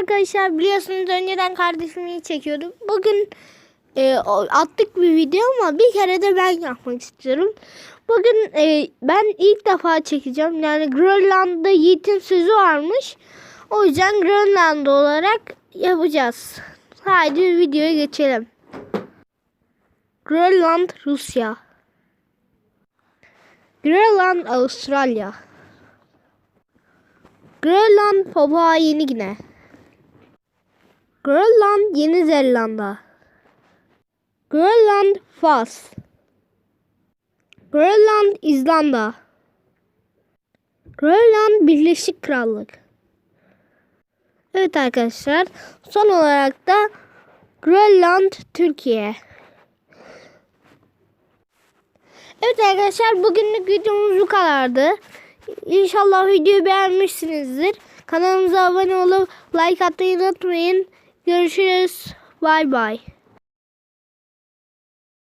arkadaşlar biliyorsunuz önceden kardeşimi çekiyordum. Bugün e, attık bir video ama bir kere de ben yapmak istiyorum. Bugün e, ben ilk defa çekeceğim. Yani Grönland'da Yiğit'in sözü varmış. O yüzden Grönland olarak yapacağız. Haydi videoya geçelim. Grönland Rusya. Grönland Avustralya. Grönland Papua Yeni Gine. Grönland Yeni Zelanda. Grönland Fas. Grönland İzlanda. Grönland Birleşik Krallık. Evet arkadaşlar son olarak da Grönland Türkiye. Evet arkadaşlar bugünlük videomuz bu kadardı. İnşallah videoyu beğenmişsinizdir. Kanalımıza abone olup like atmayı unutmayın. Görüşürüz. Bay bay.